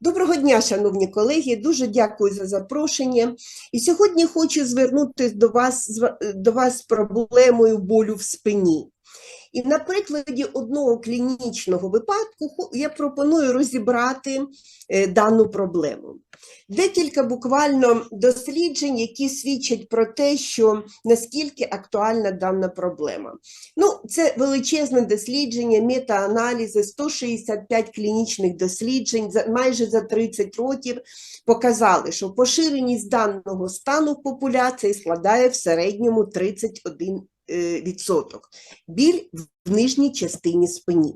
Доброго дня, шановні колеги. Дуже дякую за запрошення. І сьогодні хочу звернутися до вас, до вас з проблемою болю в спині. І на прикладі одного клінічного випадку я пропоную розібрати е, дану проблему. Декілька буквально досліджень, які свідчать про те, що наскільки актуальна дана проблема. Ну, це величезне дослідження, метааналізи, 165 клінічних досліджень майже за 30 років показали, що поширеність даного стану в популяції складає в середньому 31 е, відсоток. Біль в нижній частині спині.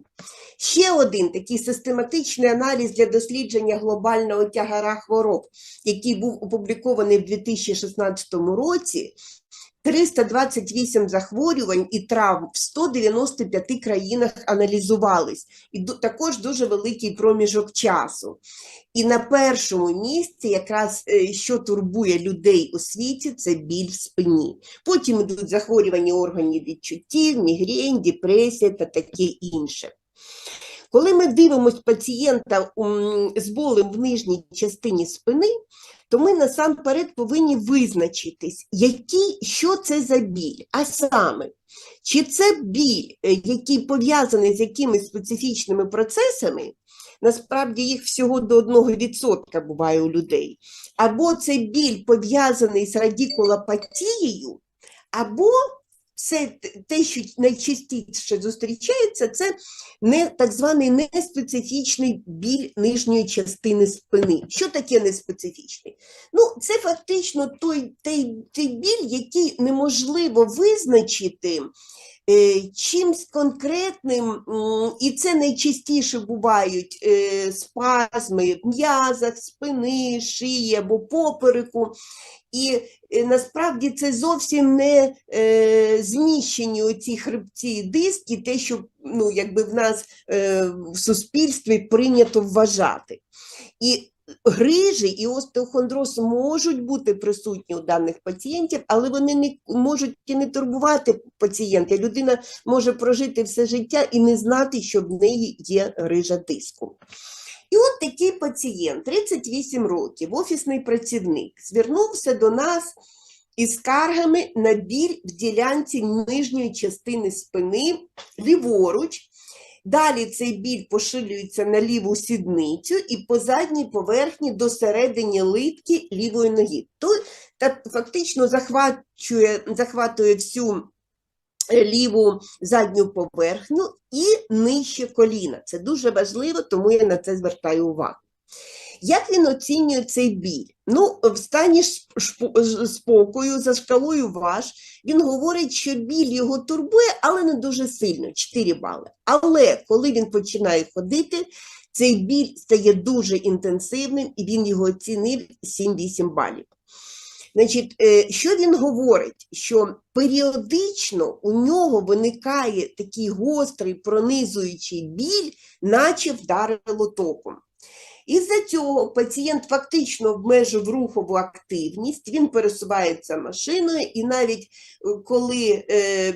Ще один такий систематичний аналіз для дослідження глобального тягара хвороб, який був опублікований в 2016 році. 328 захворювань і травм в 195 країнах аналізувались, і також дуже великий проміжок часу. І на першому місці, якраз е, що турбує людей у світі, це біль в спині. Потім йдуть захворювання органів відчуттів, мігрень, депресія та таке інше. Коли ми дивимося пацієнта з болем в нижній частині спини, то ми насамперед повинні визначитись, які, що це за біль, а саме, чи це біль, е, який пов'язаний з якимись специфічними процесами, насправді їх всього до 1% буває у людей, або це біль пов'язаний з радікулопатією, або це те, що найчастіше зустрічається, це не так званий неспецифічний біль нижньої частини спини. Що таке неспецифічний? Ну, це фактично той, той, той біль, який неможливо визначити е, чимсь конкретним, і це найчастіше бувають е, спазми в м'язах, спини, шиї або попереку. І насправді це зовсім не е, зміщені оці хребці диски, те, що ну, якби в нас е, в суспільстві прийнято вважати. І грижі і остеохондроз можуть бути присутні у даних пацієнтів, але вони не можуть і не турбувати пацієнта. Людина може прожити все життя і не знати, що в неї є грижа диску. І от такий пацієнт, 38 років, офісний працівник, звернувся до нас із скаргами на біль в ділянці нижньої частини спини ліворуч. Далі цей біль поширюється на ліву сідницю і по задній поверхні до середини литки лівої ноги. То, та фактично захвачує, захватує всю ліву задню поверхню і нижче коліна. Це дуже важливо, тому я на це звертаю увагу. Як він оцінює цей біль? Ну, в стані спокою, за шкалою ваш, він говорить, що біль його турбує, але не дуже сильно 4 бали. Але коли він починає ходити, цей біль стає дуже інтенсивним, і він його оцінив 7-8 балів. Значить, е, що він говорить? Що періодично у нього виникає такий гострий пронизуючий біль, наче вдарило током. Із-за цього пацієнт фактично обмежив рухову активність, він пересувається машиною, і навіть е, коли е,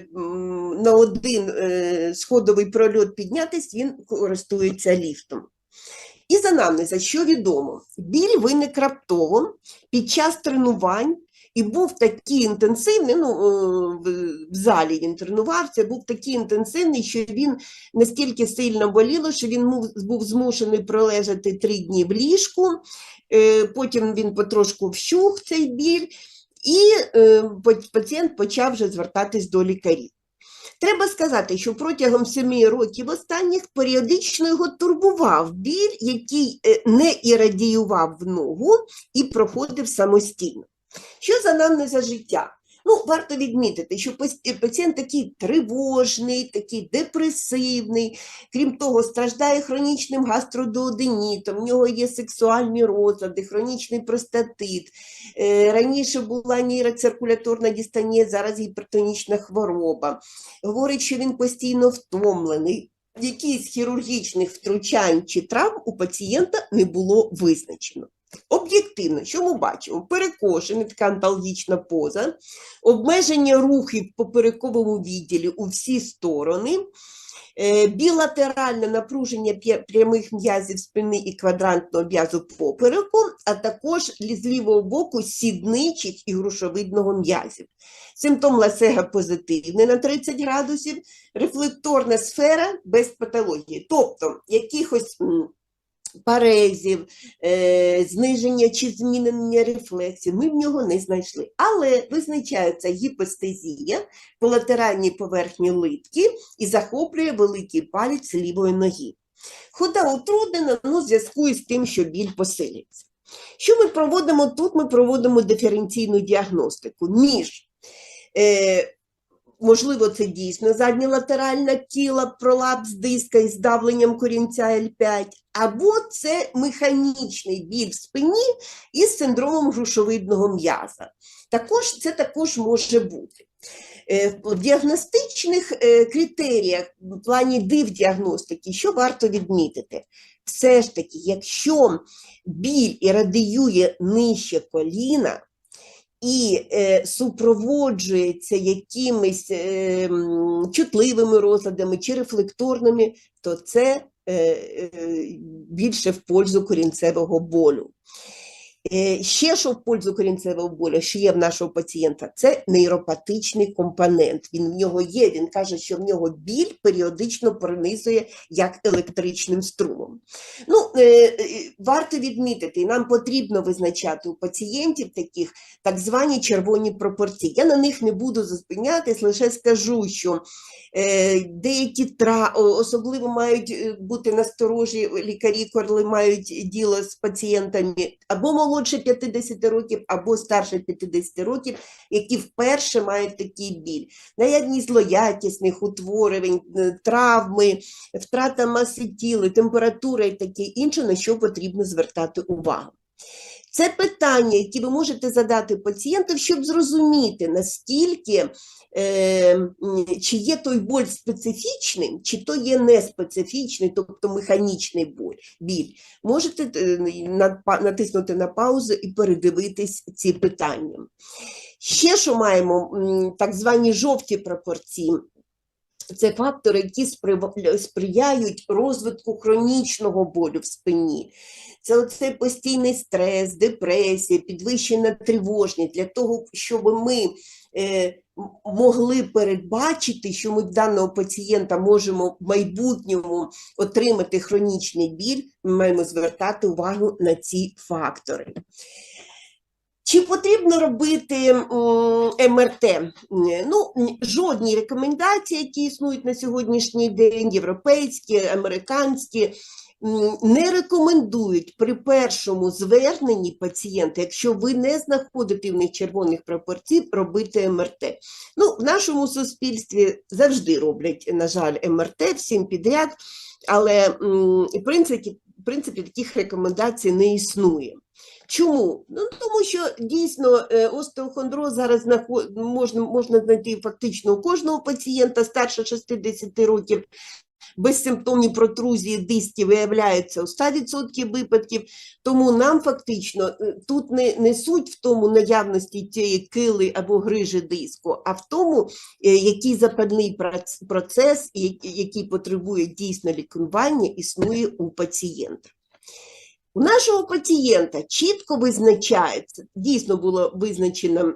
на один е, сходовий прольот піднятись, він користується ліфтом. Із анамнеза, що відомо, біль виник раптово під час тренувань і був такий інтенсивний, ну, е, в залі він тренувався, був такий інтенсивний, що він настільки сильно боліло, що він був змушений пролежати три дні в ліжку, е, потім він потрошку вщух цей біль, і е, пацієнт почав вже звертатись до лікарів. Треба сказати, що протягом семи років останніх періодично його турбував біль, який е, не ірадіював в ногу і проходив самостійно. Що за нам не за життя? Ну, варто відмітити, що пацієнт такий тривожний, такий депресивний, крім того, страждає хронічним гастродуоденітом, в нього є сексуальні розлади, хронічний простатит. Е, Раніше була нейроциркуляторна дистонія, зараз гіпертонічна хвороба. Говорить, що він постійно втомлений. Якісь хірургічних втручань чи травм у пацієнта не було визначено. Об'єктивно, що ми бачимо? Перекошена така анталгічна поза, обмеження рухів в поперековому відділі у всі сторони, Е, Білатеральне напруження прямих м'язів спини і квадрантного м'язу попереку, а також з лівого боку сідничих і грушовидного м'язів. Симптом ласега позитивний на 30 градусів, рефлекторна сфера без патології, тобто якихось парезів, е, зниження чи змінення рефлексів ми в нього не знайшли. Але визначається гіпостезія по латеральній поверхні литки і захоплює великий палець лівої ноги. Хода утруднена ну, в зв'язку із тим, що біль посилюється. Що ми проводимо тут? Ми проводимо диференційну діагностику між е, Можливо, це дійсно задньолатеральна тіла, пролапс диска із давленням корінця L5, або це механічний біль в спині із синдромом грушовидного м'яза. Також це також може бути. Е, В діагностичних е, критеріях в плані див-діагностики, що варто відмітити? Все ж таки, якщо біль і радіює нижче коліна, і е, супроводжується якимись е, чутливими розладами чи рефлекторними, то це е, е, більше в пользу корінцевого болю. Е, Ще що в пользу корінцевого болю, що є в нашого пацієнта, це нейропатичний компонент. Він в нього є. Він каже, що в нього біль періодично пронизує як електричним струмом. Ну, е, е, варто відмітити, і нам потрібно визначати у пацієнтів таких так звані червоні пропорції. Я на них не буду зупинятись, лише скажу, що деякі тра, особливо мають бути насторожі лікарі, коли мають діло з пацієнтами або молодше 50 років, або старше 50 років, які вперше мають такий біль. Наявність злоякісних утворень, е, травми, втрата маси тіла, температура і таке інше, на що потрібно звертати увагу. Це питання, які ви можете задати пацієнту, щоб зрозуміти, наскільки чи є той боль специфічним, чи то є неспецифічний, тобто механічний боль, біль. Можете е, натиснути на паузу і передивитись ці питання. Ще що маємо, так звані жовті пропорції. Це фактори, які сприяють розвитку хронічного болю в спині. Це оцей постійний стрес, депресія, підвищена тривожність для того, щоб ми е, могли передбачити, що ми в даного пацієнта можемо в майбутньому отримати хронічний біль, ми маємо звертати увагу на ці фактори. Чи потрібно робити МРТ? Ну, жодні рекомендації, які існують на сьогоднішній день, європейські, американські, не рекомендують при першому зверненні пацієнта, якщо ви не знаходите в них червоних пропорцій, робити МРТ. Ну, в нашому суспільстві завжди роблять, на жаль, МРТ всім підряд, але в принципі, в принципі таких рекомендацій не існує. Чому? Ну, тому що дійсно е, остеохондроз зараз можна, можна знайти фактично у кожного пацієнта старше 60 років. Безсимптомні протрузії дисків виявляються у 100% випадків, тому нам фактично е, тут не, не суть в тому наявності цієї кили або грижі диску, а в тому, е, який запальний процес, який потребує дійсно лікування, існує у пацієнта. У нашого пацієнта чітко визначається, дійсно було визначено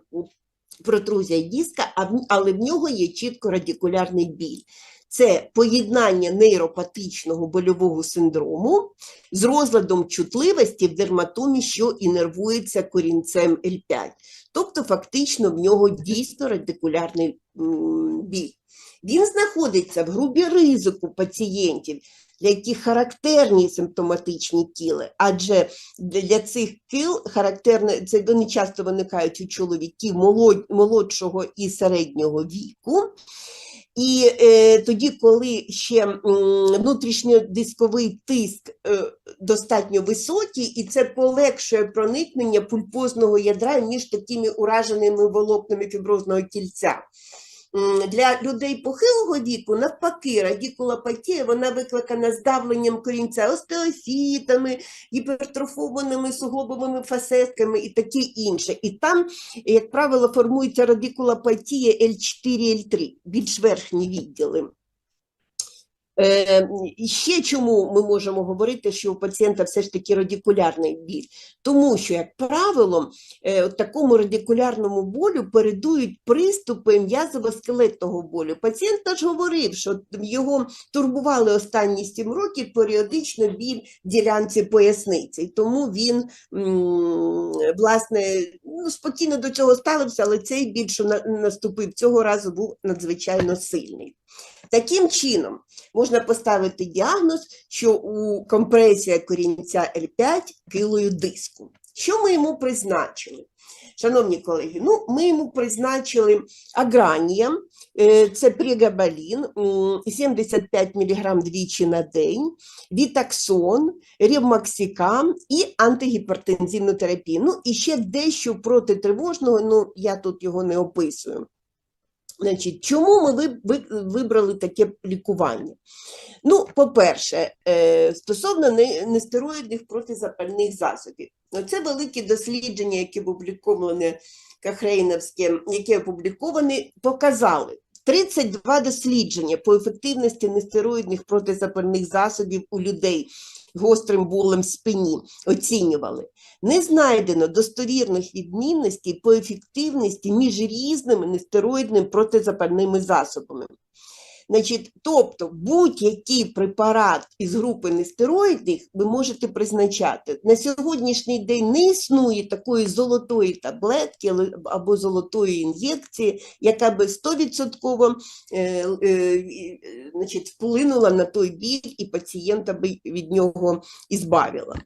протрузія диска, але в нього є чітко радикулярний біль. Це поєднання нейропатичного больового синдрому з розладом чутливості в дерматомі, що інервується корінцем L5. Тобто, фактично, в нього дійсно радикулярний біль. Він знаходиться в групі ризику пацієнтів, для яких характерні симптоматичні кіли, адже для цих кил характерне, це вони часто виникають у чоловіків молодшого і середнього віку. І е, тоді, коли ще е, внутрішньодисковий тиск е, достатньо високий, і це полегшує проникнення пульпозного ядра між такими ураженими волокнами фіброзного кільця. Для людей похилого віку, навпаки, радікулопатія, вона викликана здавленням корінця остеофітами, гіпертрофованими суглобовими фасетками і таке інше. І там, як правило, формується радікулопатія L4, L3, більш верхні відділи. Е, і ще чому ми можемо говорити, що у пацієнта все ж таки радикулярний біль? Тому що, як правило, е, такому радикулярному болю передують приступи м'язово-скелетного болю. Пацієнт наш говорив, що його турбували останні 7 років періодично біль ділянці поясниці, тому він власне ну, спокійно до цього ставився, але цей більше на- наступив цього разу, був надзвичайно сильний. Таким чином, можна поставити діагноз, що у компресія корінця L5 килою диску. Що ми йому призначили? Шановні колеги, ну, ми йому призначили агранія, е, це пригабалін, 75 мг двічі на день, вітаксон, рівмаксикам і антигіпертензивну терапію. Ну, і ще дещо протитривожного, ну, я тут його не описую. Значить, чому ми ви- ви- вибрали таке лікування? Ну, по-перше, е, стосовно нестероїдних протизапальних засобів. Ну, Це великі дослідження, які опубліковані Кахрейновське, які опубліковані, показали 32 дослідження по ефективності нестероїдних протизапальних засобів у людей гострим болем спині оцінювали. Не знайдено достовірних відмінностей по ефективності між різними нестероїдними протизапальними засобами. Значить, тобто будь-який препарат із групи нестероїдних ви можете призначати. На сьогоднішній день не існує такої золотої таблетки або золотої ін'єкції, яка би 100% е, е, вплинула на той біль і пацієнта би від нього ізбавила.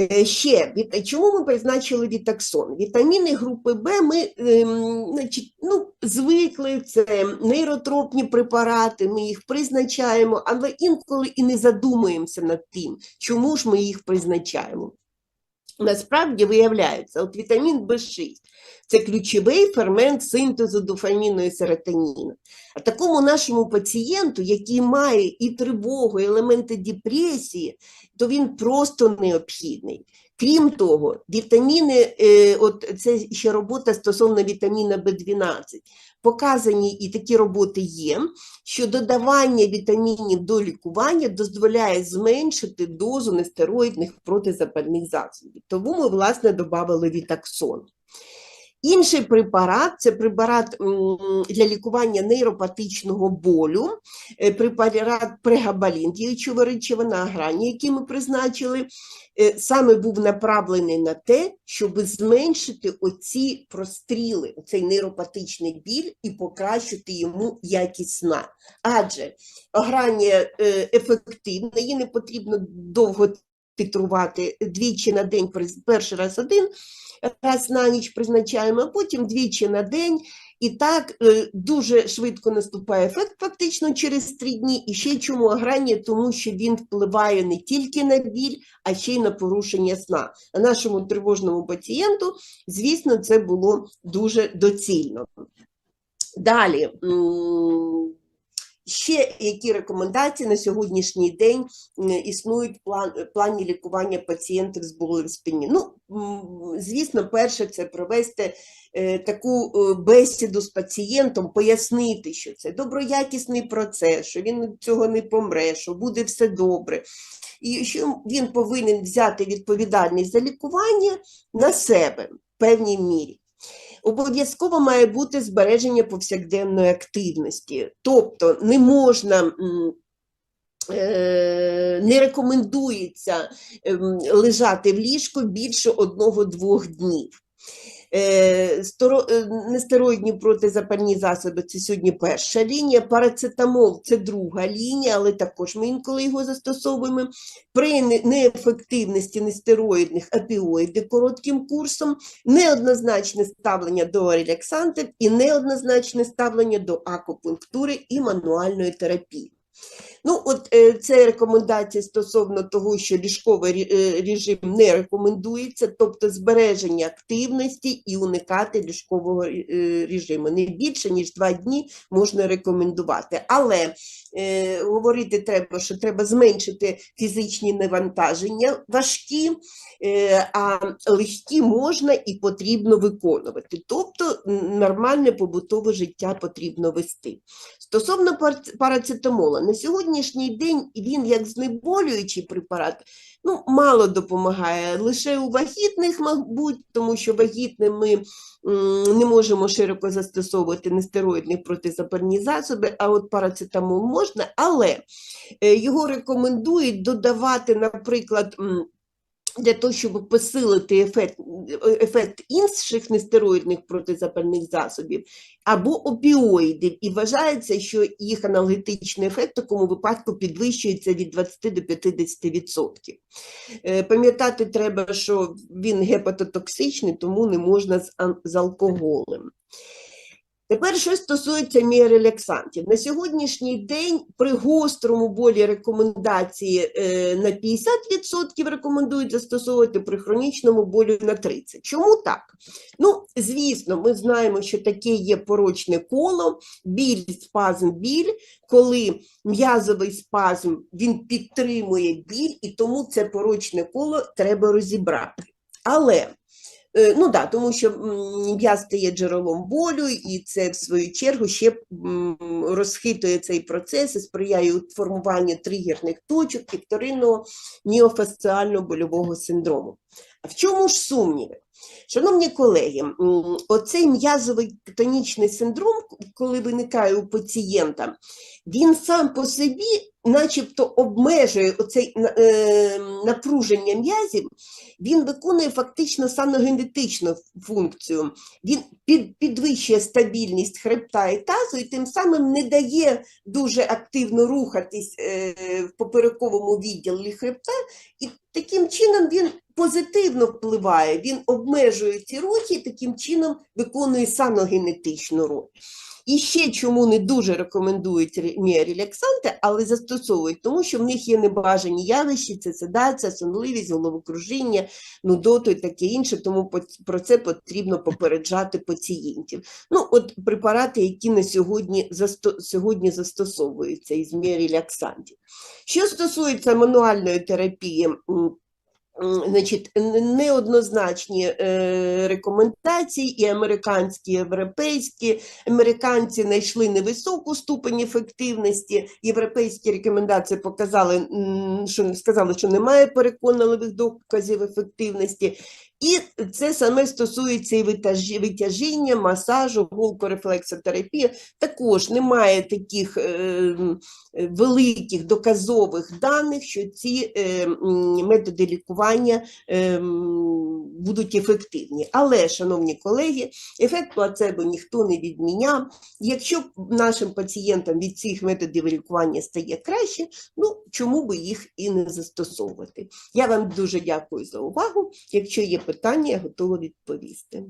Е, Ще чому ми призначили вітаксон? Вітаміни групи Б ми ем, значить, ну, звикли, це нейротропні препарати, ми їх призначаємо, але інколи і не задумуємося над тим, чому ж ми їх призначаємо. Насправді виявляється, от вітамін В6 це ключовий фермент синтезу дофаміну і серотоніну. А такому нашому пацієнту, який має і тривогу, і елементи депресії, то він просто необхідний. Крім того, вітаміни, е, от це ще робота стосовно вітаміна В12. Показані і такі роботи є, що додавання вітамінів до лікування дозволяє зменшити дозу нестероїдних протизапальних засобів. Тому ми, власне, додали вітаксон. Інший препарат це препарат для лікування нейропатичного болю, е, препарат прегабалін, діючого речовина грані, який ми призначили, е, саме був направлений на те, щоб зменшити оці простріли, цей нейропатичний біль і покращити йому якість сна. Адже грання ефективна, її не потрібно довго титрувати двічі на день, перший раз один раз на ніч призначаємо, а потім двічі на день. І так е, дуже швидко наступає ефект, фактично через три дні. І ще чому аграння? Тому що він впливає не тільки на біль, а ще й на порушення сна. А нашому тривожному пацієнту, звісно, це було дуже доцільно. Далі. Ще які рекомендації на сьогоднішній день існують в план, плані лікування пацієнтів з болем спині? Ну, звісно, перше це провести е, таку е, бесіду з пацієнтом, пояснити, що це доброякісний процес, що він цього не помре, що буде все добре. І що він повинен взяти відповідальність за лікування на себе в певній мірі. Обов'язково має бути збереження повсякденної активності, тобто не можна. е, Не рекомендується ем, лежати в ліжку більше одного-двох днів. Е, е, Нестероїдні протизапальні засоби це сьогодні перша лінія. Парацетамол це друга лінія, але також ми інколи його застосовуємо. При неефективності нестероїдних опіоїди коротким курсом, неоднозначне ставлення до реляксантів і неоднозначне ставлення до акупунктури і мануальної терапії. Ну, от е, це рекомендація стосовно того, що ліжковий е, режим не рекомендується, тобто збереження активності і уникати ліжкового е, режиму. Не більше, ніж два дні можна рекомендувати. Але е, говорити треба, що треба зменшити фізичні навантаження важкі, е, а легкі можна і потрібно виконувати. Тобто нормальне побутове життя потрібно вести. Стосовно пар- парацетамола, на сьогоднішній день він як знеболюючий препарат ну, мало допомагає. Лише у вагітних, мабуть, тому що вагітним ми не можемо широко застосовувати нестероїдні протизапальні засоби, а от парацетамол можна, але е, його рекомендують додавати, наприклад, для того, щоб посилити ефект, ефект інших нестероїдних протизапальних засобів або опіоїдів, і вважається, що їх аналгетичний ефект в такому випадку підвищується від 20 до 50%. Е, Пам'ятати треба, що він гепатотоксичний, тому не можна з алкоголем. Тепер, що стосується міорелаксантів. На сьогоднішній день при гострому болі рекомендації е, на 50% рекомендують застосовувати, при хронічному болю на 30%. Чому так? Ну, звісно, ми знаємо, що таке є порочне коло, біль, спазм, біль, коли м'язовий спазм він підтримує біль, і тому це порочне коло треба розібрати. Але Ну да, тому що м'яз стає джерелом болю, і це в свою чергу ще розхитує цей процес і сприяє формуванню тригерних точок і вторинного міофасціального больового синдрому. А в чому ж сумніви? Шановні колеги, оцей м'язовий тонічний синдром, коли виникає у пацієнта, він сам по собі начебто обмежує оцей е, напруження м'язів, він виконує фактично саногенетичну функцію. Він підвищує стабільність хребта і тазу і тим самим не дає дуже активно рухатись е, в поперековому відділі хребта, і таким чином він позитивно впливає, він обмежує ці рухи і таким чином виконує саногенетичну роль. І ще чому не дуже рекомендують ре- міорелаксанти, але застосовують, тому що в них є небажані явища, це седація, сонливість, головокружіння, нудоту і таке інше, тому про це потрібно попереджати пацієнтів. Ну, от препарати, які на сьогодні, сьогодні застосовуються із міорелаксантів. Що стосується мануальної терапії, Значить, неоднозначні е, рекомендації, і американські, і європейські. Американці знайшли невисоку ступень ефективності. Європейські рекомендації показали, що сказали, що немає переконливих доказів ефективності. І це саме стосується і витяжіння, масажу, гулкорефлексотерапії. Також немає таких е, великих доказових даних, що ці е, методи лікування е, м, будуть ефективні. Але, шановні колеги, ефект плацебо ніхто не відміняв. Якщо нашим пацієнтам від цих методів лікування стає краще, ну чому би їх і не застосовувати? Я вам дуже дякую за увагу. Якщо є питання, я готова відповісти.